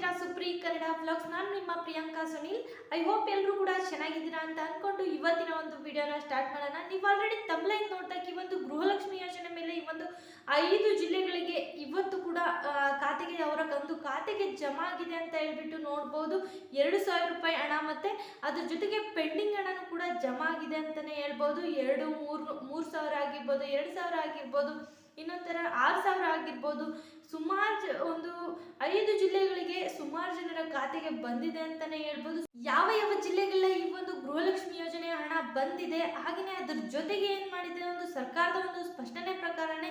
ಇದ್ದೀರಾ ಸುಪ್ರಿ ಕನ್ನಡ ಬ್ಲಾಗ್ಸ್ ನಾನು ನಿಮ್ಮ ಪ್ರಿಯಾಂಕಾ ಸುನಿಲ್. ಐ ಹೋಪ್ ಎಲ್ಲರೂ ಕೂಡ ಚೆನ್ನಾಗಿದ್ದೀರಾ ಅಂತ ಅನ್ಕೊಂಡು ಇವತ್ತಿನ ಒಂದು ವಿಡಿಯೋನ ಸ್ಟಾರ್ಟ್ ಮಾಡೋಣ. ನೀವು ಆಲ್ರೆಡಿ ತಮ್ಲೈನ್ ನೋಡಿದಾಗ ಈ ಒಂದು ಗೃಹಲಕ್ಷ್ಮಿ ಯೋಜನೆ ಮೇಲೆ ಈ ಒಂದು ಐದು ಜಿಲ್ಲೆಗಳಿಗೆ ಇವತ್ತು ಕೂಡ ಖಾತೆಗೆ ಅವರ ಒಂದು ಖಾತೆಗೆ ಜಮಾ ಆಗಿದೆ ಅಂತ ಹೇಳ್ಬಿಟ್ಟು ನೋಡ್ಬೋದು. ಎರಡು ರೂಪಾಯಿ ಹಣ ಮತ್ತೆ ಅದ್ರ ಜೊತೆಗೆ ಪೆಂಡಿಂಗ್ ಹಣನೂ ಕೂಡ ಜಮಾ ಆಗಿದೆ ಅಂತಾನೆ ಹೇಳ್ಬೋದು. ಎರಡು, ಮೂರು ಮೂರು ಸಾವಿರ ಆಗಿರ್ಬೋದು, ಎರಡು ಸಾವಿರ ಆಗಿರ್ಬೋದು. ಇನ್ನೊಂಥರ ಆರು ಸಾವಿರ ಆಗಿರ್ಬೋದು. ಸುಮಾರು ಒಂದು ಐದು ಜಿಲ್ಲೆಗಳಿಗೆ ಸುಮಾರು ಜನರ ಖಾತೆಗೆ ಬಂದಿದೆ ಅಂತಾನೆ ಹೇಳ್ಬೋದು. ಯಾವ ಯಾವ ಜಿಲ್ಲೆಗಳ ಈ ಒಂದು ಗೃಹಲಕ್ಷ್ಮಿ ಯೋಜನೆ ಹಣ ಬಂದಿದೆ? ಹಾಗೆಯೇ ಅದ್ರ ಜೊತೆಗೆ ಏನು ಮಾಡಿದೆ? ಒಂದು ಸರ್ಕಾರದ ಒಂದು ಸ್ಪಷ್ಟನೆ ಪ್ರಕಾರನೇ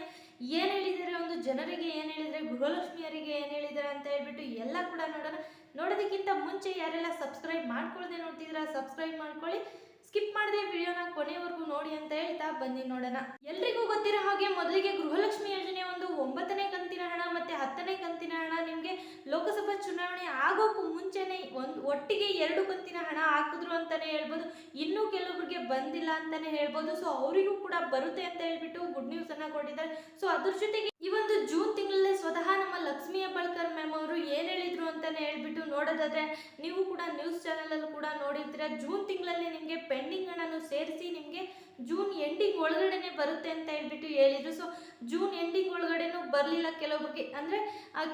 ಏನು ಹೇಳಿದರೆ ಒಂದು ಜನರಿಗೆ ಏನು ಹೇಳಿದರೆ ಗೃಹಲಕ್ಷ್ಮಿಯರಿಗೆ ಏನು ಹೇಳಿದ್ದಾರೆ ಅಂತ ಹೇಳ್ಬಿಟ್ಟು ಎಲ್ಲ ಕೂಡ ನೋಡೋಣ. ನೋಡೋದಕ್ಕಿಂತ ಮುಂಚೆ ಯಾರೆಲ್ಲ ಸಬ್ಸ್ಕ್ರೈಬ್ ಮಾಡ್ಕೊಳ್ಳದೆ ನೋಡ್ತಿದ್ದೀರಾ, ಸಬ್ಸ್ಕ್ರೈಬ್ ಮಾಡ್ಕೊಳ್ಳಿ. ಸ್ಕಿಪ್ ಮಾಡದೆ ವಿಡಿಯೋನ ಕೊನೆವರೆಗೂ ನೋಡಿ ಅಂತ ಹೇಳ್ತಾ ಬನ್ನಿ ನೋಡೋಣ. ಎಲ್ರಿಗೂ ಗೊತ್ತಿರೋ ಹಾಗೆ ಮೊದಲಿಗೆ ಗೃಹಲಕ್ಷ್ಮಿ ಯೋಜನೆ ಒಂದು ಒಂಬತ್ತನೇ ಕಂತಿನ ಹಣ ಮತ್ತೆ ಹತ್ತನೇ ಕಂತಿನ ಹಣ ನಿಮಗೆ ಲೋಕಸಭಾ ಚುನಾವಣೆ ಆಗೋಕ್ಕೂ ಮುಂಚೆನೆ ಒಂದು ಒಟ್ಟಿಗೆ ಎರಡು ಕಂತಿನ ಹಣ ಹಾಕಿದ್ರು ಅಂತಾನೆ ಹೇಳ್ಬೋದು. ಇನ್ನೂ ಕೆಲವರಿಗೆ ಬಂದಿಲ್ಲ ಅಂತಾನೆ ಹೇಳ್ಬೋದು. ಸೊ ಅವರಿಗೂ ಕೂಡ ಬರುತ್ತೆ ಅಂತ ಹೇಳ್ಬಿಟ್ಟು ಗುಡ್ ನ್ಯೂಸ್ ಅನ್ನ ಕೊಟ್ಟಿದ್ದಾರೆ. ಸೊ ಅದ್ರ ಜೊತೆಗೆ ಈ ಒಂದು ಜೂನ್ ತಿಂಗಳಲ್ಲೇ ಸ್ವತಃ ನಮ್ಮ ಲಕ್ಷ್ಮಿ ಹೆಬ್ಬಾಳ್ಕರ್ ಮ್ಯಾಮ್ ಅಂತಾನೆ ಹೇಳ್ಬಿಟ್ಟು ನೋಡೋದಾದ್ರೆ ನೀವು ಕೂಡ ನ್ಯೂಸ್ ಚಾನಲಲ್ಲೂ ಕೂಡ ನೋಡಿರ್ತೀರ. ಜೂನ್ ತಿಂಗಳಲ್ಲಿ ನಿಮಗೆ ಪೆಂಡಿಂಗ್ ಹಣನು ಸೇರಿಸಿ ನಿಮಗೆ ಜೂನ್ ಎಂಡಿಂಗ್ ಒಳಗಡೆನೆ ಬರುತ್ತೆ ಅಂತ ಹೇಳ್ಬಿಟ್ಟು ಹೇಳಿದರು. ಸೊ ಜೂನ್ ಎಂಡಿಂಗ್ ಒಳಗಡೆನೂ ಬರಲಿಲ್ಲ ಕೆಲವೊಬ್ಬರಿಗೆ ಅಂದರೆ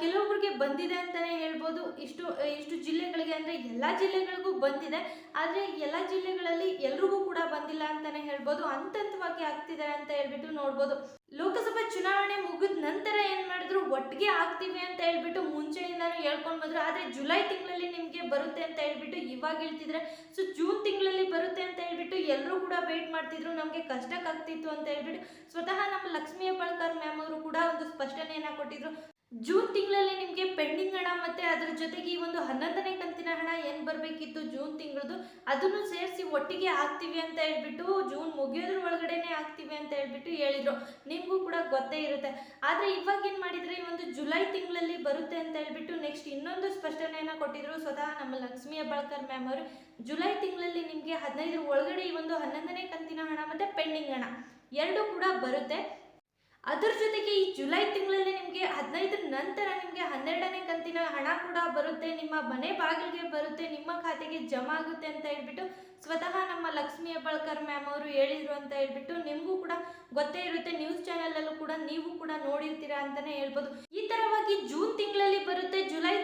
ಕೆಲವೊಬ್ಬರಿಗೆ ಬಂದಿದೆ ಅಂತಲೇ ಹೇಳ್ಬೋದು. ಇಷ್ಟು ಇಷ್ಟು ಜಿಲ್ಲೆಗಳಿಗೆ ಅಂದರೆ ಎಲ್ಲ ಜಿಲ್ಲೆಗಳಿಗೂ ಬಂದಿದೆ. ಆದರೆ ಎಲ್ಲ ಜಿಲ್ಲೆಗಳಲ್ಲಿ ಎಲ್ರಿಗೂ ಕೂಡ ಬಂದಿಲ್ಲ ಅಂತಲೇ ಹೇಳ್ಬೋದು. ಹಂತ ಹಂತವಾಗಿ ಆಗ್ತಿದ್ದಾರೆ ಅಂತ ಹೇಳ್ಬಿಟ್ಟು ನೋಡ್ಬೋದು. ಲೋಕಸಭಾ ಚುನಾವಣೆ ಮುಗಿದ ನಂತರ ಏನು ಮಾಡಿದ್ರು? ಒಟ್ಟಿಗೆ ಆಗ್ತೀವಿ ಅಂತ ಹೇಳ್ಬಿಟ್ಟು ಮುಂಚೆಯಿಂದಾನು ಹೇಳ್ಕೊಂಡು ಬಂದ್ರು ಆದರೆ ಜುಲೈ ತಿಂಗಳಲ್ಲಿ ನಿಮಗೆ ಬರುತ್ತೆ ಅಂತ ಹೇಳ್ಬಿಟ್ಟು ಇವಾಗ ಹೇಳ್ತಿದ್ರೆ. ಸೊ ಜೂನ್ ತಿಂಗಳಲ್ಲಿ ಬರುತ್ತೆ ಅಂತ ಹೇಳ್ಬಿಟ್ಟು ಎಲ್ಲರೂ ಕೂಡ ವೇಟ್ ಮಾಡ್ತಿದ್ರು. ನಮಗೆ ಕಷ್ಟಕ್ಕಾಗ್ತಿತ್ತು ಅಂತ ಹೇಳ್ಬಿಟ್ಟು ಸ್ವತಃ ನಮ್ಮ ಲಕ್ಷ್ಮೀ ಹೆಬ್ಬಾಳ್ಕರ್ ಮ್ಯಾಮ್ ಅವರು ಕೂಡ ಒಂದು ಸ್ಪಷ್ಟನೆಯನ್ನ ಕೊಟ್ಟಿದ್ರು. ಜೂನ್ ತಿಂಗಳಲ್ಲಿ ನಿಮಗೆ ಪೆಂಡಿಂಗ್ ಹಣ ಮತ್ತೆ ಅದರ ಜೊತೆಗೆ ಈ ಒಂದು ಹನ್ನೊಂದನೇ ಕಂತಿನ ಹಣ ಏನು ಬರಬೇಕಿತ್ತು ಜೂನ್ ತಿಂಗಳದು? ಅದನ್ನು ಸೇರಿಸಿ ಒಟ್ಟಿಗೆ ಹಾಕ್ತೀವಿ ಅಂತ ಹೇಳ್ಬಿಟ್ಟು, ಜೂನ್ ಮುಗಿಯೋದ್ರ ಒಳಗಡೆನೆ ಹಾಕ್ತೀವಿ ಅಂತ ಹೇಳ್ಬಿಟ್ಟು ಹೇಳಿದ್ರು. ನಿಮಗೂ ಕೂಡ ಗೊತ್ತೇ ಇರುತ್ತೆ. ಆದರೆ ಇವಾಗ ಏನು ಮಾಡಿದ್ರೆ, ಈ ಒಂದು ಜುಲೈ ತಿಂಗಳಲ್ಲಿ ಬರುತ್ತೆ ಅಂತ ಹೇಳ್ಬಿಟ್ಟು ನೆಕ್ಸ್ಟ್ ಇನ್ನೊಂದು ಸ್ಪಷ್ಟನೆಯನ್ನ ಕೊಟ್ಟಿದ್ರು ಸ್ವತಃ ನಮ್ಮ ಲಕ್ಷ್ಮಿಯ ಹೆಬ್ಬಾಳ್ಕರ್ ಮ್ಯಾಮ್ ಅವರು. ಜುಲೈ ತಿಂಗಳಲ್ಲಿ ನಿಮಗೆ ಹದಿನೈದರ ಒಳಗಡೆ ಈ ಒಂದು ಹನ್ನೊಂದನೇ ಕಂತಿನ ಹಣ ಮತ್ತೆ ಪೆಂಡಿಂಗ್ ಹಣ. ಎರಡು ಕೂಡ ಬರುತ್ತೆ. ಅದರ ಜೊತೆಗೆ ಈ ಜುಲೈ ತಿಂಗಳಲ್ಲಿ ನಿಮಗೆ ಹದಿನೈದರ ನಂತರ ನಿಮಗೆ ಹನ್ನೆರಡನೇ ಕಂತಿನ ಹಣ ಕೂಡ ಬರುತ್ತೆ, ನಿಮ್ಮ ಮನೆ ಬಾಗಿಲಿಗೆ ಬರುತ್ತೆ, ನಿಮ್ಮ ಖಾತೆಗೆ ಜಮಾ ಆಗುತ್ತೆ ಅಂತ ಹೇಳ್ಬಿಟ್ಟು ಸ್ವತಃ ನಮ್ಮ ಲಕ್ಷ್ಮೀ ಹೆಬ್ಬಾಳ್ಕರ್ ಮ್ಯಾಮ್ ಅವರು ಹೇಳಿದ್ರು ಅಂತ ಹೇಳ್ಬಿಟ್ಟು ನಿಮಗೂ ಕೂಡ ಗೊತ್ತೇ ಇರುತ್ತೆ ನ್ಯೂಸ್ ಚಾನಲಲ್ಲೂ ಕೂಡ ನೀವು ಕೂಡ ನೋಡಿರ್ತೀರಾ ಅಂತಾನೆ ಹೇಳ್ಬೋದು. ಈ ತರವಾಗಿ ಜೂನ್ ತಿಂಗಳಲ್ಲಿ ಬರುತ್ತೆ, ಜುಲೈ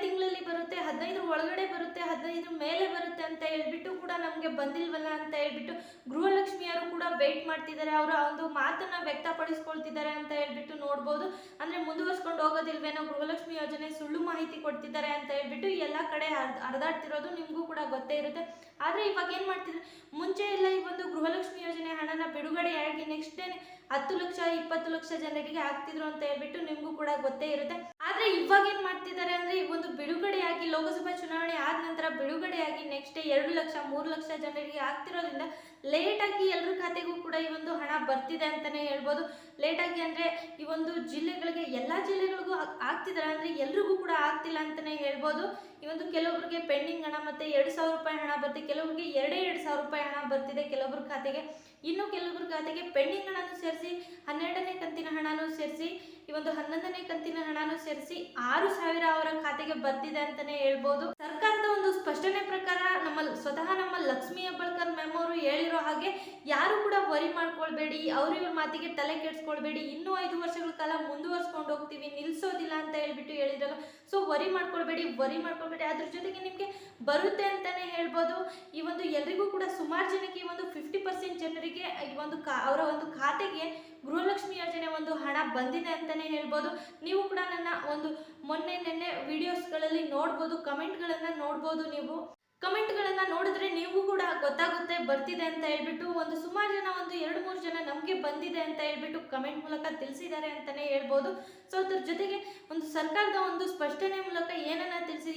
ಬರುತ್ತೆ ಮೇಲೆ ಬರುತ್ತೆ ಅಂತ ಹೇಳ್ಬಿಟ್ಟು ಕೂಡ ನಮಗೆ ಬಂದಿಲ್ವಲ್ಲ ಅಂತ ಹೇಳ್ಬಿಟ್ಟು ಗೃಹಲಕ್ಷ್ಮಿಯವರು ಕೂಡ ವೇಟ್ ಮಾಡ್ತಿದ್ದಾರೆ. ಅವರ ಒಂದು ಮಾತನ್ನ ವ್ಯಕ್ತಪಡಿಸ್ಕೊಳ್ತಿದ್ದಾರೆ ಅಂತ ಹೇಳ್ಬಿಟ್ಟು ನೋಡ್ಬೋದು. ಅಂದ್ರೆ ಮುಂದುವರ್ಸ್ಕೊಂಡು ಹೋಗೋದಿಲ್ವೇನೋ ಗೃಹಲಕ್ಷ್ಮಿ ಯೋಜನೆ ಸುಳ್ಳು ಮಾಹಿತಿ ಕೊಡ್ತಿದ್ದಾರೆ ಅಂತ ಹೇಳ್ಬಿಟ್ಟು ಎಲ್ಲ ಕಡೆ ಹರ್ದ್- ಹರಿದಾಡ್ತಿರೋದು ನಿಮಗೂ ಕೂಡ ಗೊತ್ತೇ ಇರುತ್ತೆ. ಆದ್ರೆ ಇವಾಗ ಏನು ಮಾಡ್ತಿದ್ರು ಮುಂಚೆ ಎಲ್ಲ ಈ ಒಂದು ಗೃಹಲಕ್ಷ್ಮಿ ಯೋಜನೆ ಹಣನ ಬಿಡುಗಡೆಯಾಗಿ ನೆಕ್ಸ್ಟ್ ಡೇ ಹತ್ತು ಲಕ್ಷ, ಇಪ್ಪತ್ತು ಲಕ್ಷ ಜನರಿಗೆ ಆಗ್ತಿದ್ರು ಅಂತ ಹೇಳ್ಬಿಟ್ಟು ನಿಮಗೂ ಕೂಡ ಗೊತ್ತೇ ಇರುತ್ತೆ. ಆದ್ರೆ ಇವಾಗ ಏನ್ ಮಾಡ್ತಿದ್ದಾರೆ ಅಂದ್ರೆ, ಈ ಒಂದು ಬಿಡುಗಡೆಯಾಗಿ ಲೋಕಸಭಾ ಚುನಾವಣೆ ಆದ ನಂತರ ಬಿಡುಗಡೆಯಾಗಿ ನೆಕ್ಸ್ಟ್ ಡೇ ಎರಡು ಲಕ್ಷ, ಮೂರು ಲಕ್ಷ ಜನರಿಗೆ ಆಗ್ತಿರೋದ್ರಿಂದ ಲೇಟ್ ಆಗಿ ಎಲ್ಲರ ಖಾತೆಗೂ ಕೂಡ ಈ ಒಂದು ಹಣ ಬರ್ತಿದೆ ಅಂತಾನೆ ಹೇಳ್ಬೋದು. ಲೇಟ್ ಆಗಿ ಅಂದ್ರೆ ಈ ಒಂದು ಜಿಲ್ಲೆಗಳಿಗೆ, ಎಲ್ಲಾ ಜಿಲ್ಲೆಗಳಿಗೂ ಆಗ್ತಿದ್ದಾರೆ ಅಂದ್ರೆ ಎಲ್ರಿಗೂ ಕೂಡ ಆಗ್ತಿಲ್ಲ ಅಂತಾನೆ ಹೇಳ್ಬೋದು. ಒಂದು ಕೆಲವೊಬ್ಬರಿಗೆ ಪೆಂಡಿಂಗ್ ಹಣ ಮತ್ತೆ ಎರಡು ಸಾವಿರ ರೂಪಾಯಿ ಹಣ ಬರ್ತಿದೆ ಕೆಲವರಿಗೆ ಎರಡೇ ಎರಡು ಸಾವಿರ ರೂಪಾಯಿ ಹಣ ಬರ್ತಿದೆ ಕೆಲವೊಬ್ಬರ ಖಾತೆಗೆ. ಇನ್ನು ಕೆಲವೊಬ್ಬರ ಖಾತೆಗೆ ಪೆಂಡಿಂಗ್ ಹಣನೂ ಸೇರಿಸಿ, ಹನ್ನೆರಡನೇ ಕಂತಿನ ಹಣನೂ ಸೇರಿಸಿ, ಈ ಒಂದು ಹನ್ನೊಂದನೇ ಕಂತಿನ ಹಣನೂ ಸೇರಿಸಿ ಆರು ಸಾವಿರ ಅವರ ಖಾತೆಗೆ ಬರ್ತಿದೆ ಅಂತಾನೆ ಹೇಳ್ಬೋದು. ಸರ್ಕಾರದ ಒಂದು ಸ್ಪಷ್ಟನೆ ಪ್ರಕಾರ ನಮ್ಮ ಸ್ವತಃ ನಮ್ಮ ಲಕ್ಷ್ಮೀ ಹೆಬ್ಬಾಳ್ಕರ್ ಮ್ಯಾಮ್ ಅವರು ಹೇಳಿರೋ ಹಾಗೆ ಯಾರು ಕೂಡ ವರಿ ಮಾಡ್ಕೊಳ್ಬೇಡಿ, ಅವ್ರ ಇವ್ರ ಮಾತಿಗೆ ತಲೆ ಕೆಡಿಸ್ಕೊಳ್ಬೇಡಿ, ಇನ್ನೂ ಐದು ವರ್ಷಗಳ ಕಾಲ ಮುಂದುವರ್ಸ್ಕೊಂಡು ಹೋಗ್ತೀವಿ, ನಿಲ್ಸೋದಿಲ್ಲ ಅಂತ ಹೇಳ್ಬಿಟ್ಟು ಹೇಳಿದ್ರು ಸೊ ವರಿ ಮಾಡ್ಕೊಳ್ಬೇಡಿ ವರಿ ಮಾಡ್ಕೊಳ್ಬೇಡಿ. ಅದ್ರ ಜೊತೆಗೆ ನಿಮಗೆ ಬರುತ್ತೆ ಅಂತಾನೆ ಹೇಳ್ಬೋದು. ಈ ಒಂದು ಎಲ್ರಿಗೂ ಕೂಡ ಸುಮಾರು ಜನಕ್ಕೆ ಈ ಒಂದು ಫಿಫ್ಟಿ ಪರ್ಸೆಂಟ್ ಜನರಿಗೆ ಈ ಒಂದು ಕಾ, ಅವರ ಒಂದು ಖಾತೆಗೆ ಗೃಹಲಕ್ಷ್ಮಿ ಯೋಜನೆ ಒಂದು ಹಣ ಬಂದಿದೆ ಅಂತಾನೆ ಹೇಳ್ಬೋದು. ನೀವು ಕೂಡ ನನ್ನ ಒಂದು ಮೊನ್ನೆ, ನಿನ್ನೆ ವಿಡಿಯೋಸ್ಗಳಲ್ಲಿ ನೋಡ್ಬೋದು ಕಮೆಂಟ್ಗಳನ್ನು ನೋಡ್ಬೋದು ನೀವು. ಕಮೆಂಟ್ಗಳನ್ನು ನೋಡಿದ್ರೆ ನೀವು ಕೂಡ ಗೊತ್ತಾಗುತ್ತೆ, ಬರ್ತಿದೆ ಅಂತ ಹೇಳ್ಬಿಟ್ಟು ಒಂದು ಸುಮಾರು ಜನ ಒಂದು ಎರಡು ಮೂರು ಜನ ನಮಗೆ ಬಂದಿದೆ ಅಂತ ಹೇಳ್ಬಿಟ್ಟು ಕಮೆಂಟ್ ಮೂಲಕ ತಿಳಿಸಿದ್ದಾರೆ ಅಂತಾನೆ ಹೇಳ್ಬೋದು. ಸೊ ಅದ್ರ ಜೊತೆಗೆ ಒಂದು ಸರ್ಕಾರದ ಒಂದು ಸ್ಪಷ್ಟನೆ ಮೂಲಕ ಏನನ್ನ ತಿಳಿಸಿ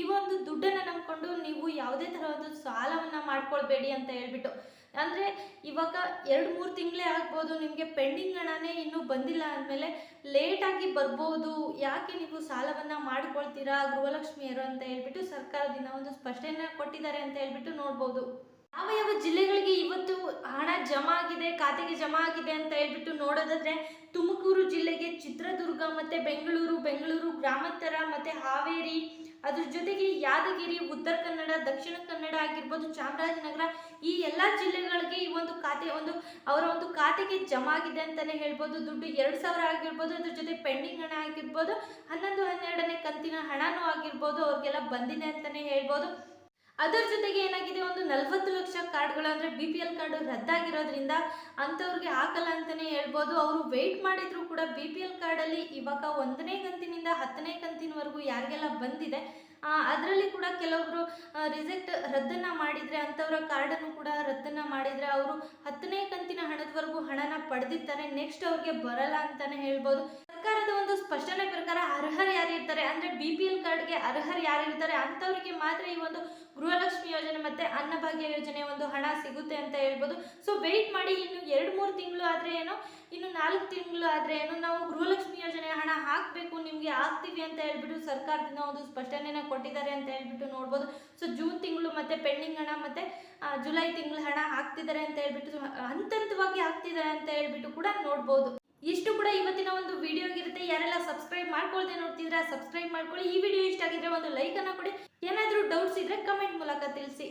ಈ ಒಂದು ದುಡ್ಡನ್ನು ನಂಬಿಕೊಂಡು ನೀವು ಯಾವುದೇ ಥರ ಒಂದು ಸಾಲವನ್ನು ಮಾಡ್ಕೊಳ್ಬೇಡಿ ಅಂತ ಹೇಳ್ಬಿಟ್ಟು. ಅಂದರೆ ಇವಾಗ ಎರಡು ಮೂರು ತಿಂಗಳೇ ಆಗ್ಬೋದು, ನಿಮಗೆ ಪೆಂಡಿಂಗ್ ಹಣನೇ ಇನ್ನೂ ಬಂದಿಲ್ಲ ಅಂದಮೇಲೆ ಲೇಟಾಗಿ ಬರ್ಬೋದು, ಯಾಕೆ ನೀವು ಸಾಲವನ್ನು ಮಾಡ್ಕೊಳ್ತೀರಾ ಗೃಹಲಕ್ಷ್ಮಿಯರು ಅಂತ ಹೇಳ್ಬಿಟ್ಟು ಸರ್ಕಾರದಿಂದ ಒಂದು ಸ್ಪಷ್ಟನೆ ಕೊಟ್ಟಿದ್ದಾರೆ ಅಂತ ಹೇಳ್ಬಿಟ್ಟು ನೋಡ್ಬೋದು. ಯಾವ ಯಾವ ಜಿಲ್ಲೆಗಳಿಗೆ ಇವತ್ತು ಹಣ ಜಮಾ ಆಗಿದೆ, ಖಾತೆಗೆ ಜಮಾ ಆಗಿದೆ ಅಂತ ಹೇಳ್ಬಿಟ್ಟು ನೋಡೋದಾದ್ರೆ ತುಮಕೂರು ಜಿಲ್ಲೆಗೆ ಚಿತ್ರದುರ್ಗ ಮತ್ತೆ ಬೆಂಗಳೂರು ಬೆಂಗಳೂರು ಗ್ರಾಮಾಂತರ ಮತ್ತೆ ಹಾವೇರಿ ಅದ್ರ ಜೊತೆಗೆ ಯಾದಗಿರಿ, ಉತ್ತರ ಕನ್ನಡ, ದಕ್ಷಿಣ ಕನ್ನಡ ಆಗಿರ್ಬೋದು, ಚಾಮರಾಜನಗರ, ಈ ಎಲ್ಲ ಜಿಲ್ಲೆಗಳಿಗೆ ಈ ಒಂದು ಖಾತೆ, ಒಂದು ಅವರ ಒಂದು ಖಾತೆಗೆ ಜಮಾ ಆಗಿದೆ ಅಂತಾನೆ ಹೇಳ್ಬೋದು. ದುಡ್ಡು ಎರಡು ಸಾವಿರ ಆಗಿರ್ಬೋದು, ಅದ್ರ ಜೊತೆ ಪೆಂಡಿಂಗ್ ಹಣ ಆಗಿರ್ಬೋದು, ಹನ್ನೊಂದು, ಹನ್ನೆರಡನೇ ಕಂತಿನ ಹಣನೂ ಆಗಿರ್ಬೋದು, ಅವ್ರಿಗೆಲ್ಲ ಬಂದಿದೆ ಅಂತಾನೆ ಹೇಳ್ಬೋದು. ಅದರ ಜೊತೆಗೆ ಏನಾಗಿದೆ, ಒಂದು ನಲವತ್ತು ಲಕ್ಷ ಕಾರ್ಡ್ಗಳು ಅಂದರೆ ಬಿ ಪಿ ಎಲ್ ಕಾರ್ಡು ರದ್ದಾಗಿರೋದ್ರಿಂದ ಅಂಥವ್ರಿಗೆ ಹಾಕಲ್ಲ ಅಂತಲೇ ಹೇಳ್ಬೋದು. ಅವರು ವೆಯ್ಟ್ ಮಾಡಿದರೂ ಕೂಡ ಬಿ ಪಿ ಎಲ್ ಕಾರ್ಡಲ್ಲಿ ಇವಾಗ ಒಂದನೇ ಕಂತಿನಿಂದ ಹತ್ತನೇ ಕಂತಿನವರೆಗೂ ಯಾರಿಗೆಲ್ಲ ಬಂದಿದೆ ಅದರಲ್ಲಿ ಕೂಡ ಕೆಲವರು ರಿಜೆಕ್ಟ್ ರದ್ದನ್ನು ಮಾಡಿದರೆ, ಅಂಥವ್ರ ಕಾರ್ಡನ್ನು ಕೂಡ ರದ್ದನ್ನು ಮಾಡಿದರೆ ಅವರು ಹತ್ತನೇ ಕಂತಿನ ಹಣದವರೆಗೂ ಹಣನ ಪಡೆದಿರ್ತಾರೆ ನೆಕ್ಸ್ಟ್ ಅವ್ರಿಗೆ ಬರಲ್ಲ ಅಂತಲೇ ಹೇಳ್ಬೋದು. ಸರ್ಕಾರದ ಒಂದು ಸ್ಪಷ್ಟನೆ ಪ್ರಕಾರ ಅರ್ಹರು ಯಾರಿರ್ತಾರೆ ಅಂದರೆ ಬಿ ಪಿ ಎಲ್ ಕಾರ್ಡ್ಗೆ ಅರ್ಹರು ಯಾರಿರ್ತಾರೆ ಅಂಥವ್ರಿಗೆ ಮಾತ್ರ ಈ ಒಂದು ಗೃಹಲಕ್ಷ್ಮಿ ಯೋಜನೆ ಮತ್ತು ಅನ್ನಭಾಗ್ಯ ಯೋಜನೆ ಒಂದು ಹಣ ಸಿಗುತ್ತೆ ಅಂತ ಹೇಳ್ಬೋದು. ಸೊ ವೆಯ್ಟ್ ಮಾಡಿ ಇನ್ನು ಎರಡು ಮೂರು ತಿಂಗಳು ಆದರೆ ಏನೋ, ಇನ್ನು ನಾಲ್ಕು ತಿಂಗಳು ಆದರೆ ಏನು ನಾವು ಗೃಹಲಕ್ಷ್ಮಿ ಯೋಜನೆ ಹಣ ಹಾಕಬೇಕು, ನಿಮಗೆ ಹಾಕ್ತೀವಿ ಅಂತ ಹೇಳ್ಬಿಟ್ಟು ಸರ್ಕಾರದಿಂದ ಒಂದು ಸ್ಪಷ್ಟನೆನ ಕೊಟ್ಟಿದ್ದಾರೆ ಅಂತ ಹೇಳ್ಬಿಟ್ಟು ನೋಡ್ಬೋದು. ಸೊ ಜೂನ್ ತಿಂಗಳು ಮತ್ತೆ ಪೆಂಡಿಂಗ್ ಹಣ ಮತ್ತೆ ಜುಲೈ ತಿಂಗಳು ಹಣ ಹಾಕ್ತಿದ್ದಾರೆ ಅಂತ ಹೇಳ್ಬಿಟ್ಟು ಹಂತ ಹಂತವಾಗಿ ಹಾಕ್ತಿದ್ದಾರೆ ಅಂತ ಹೇಳ್ಬಿಟ್ಟು ಕೂಡ ನೋಡ್ಬೋದು. ಇಷ್ಟು ಕೂಡ ಇವತ್ತಿನ ಒಂದು ವಿಡಿಯೋ ಆಗಿರುತ್ತೆ. ಯಾರೆಲ್ಲ ಸಬ್ಸ್ಕ್ರೈಬ್ ಮಾಡ್ಕೊಳ್ದೆ ನೋಡ್ತಿದ್ರೆ ಸಬ್ಸ್ಕ್ರೈಬ್ ಮಾಡ್ಕೊಳ್ಳಿ. ಈ ವಿಡಿಯೋ ಇಷ್ಟ ಆಗಿದ್ರೆ ಒಂದು ಲೈಕ್ ಅನ್ನ ಕೊಡಿ. ಏನಾದರೂ ಡೌಟ್ಸ್ ಇದ್ರೆ ಕಮೆಂಟ್ ಮೂಲಕ ತಿಳಿಸಿ.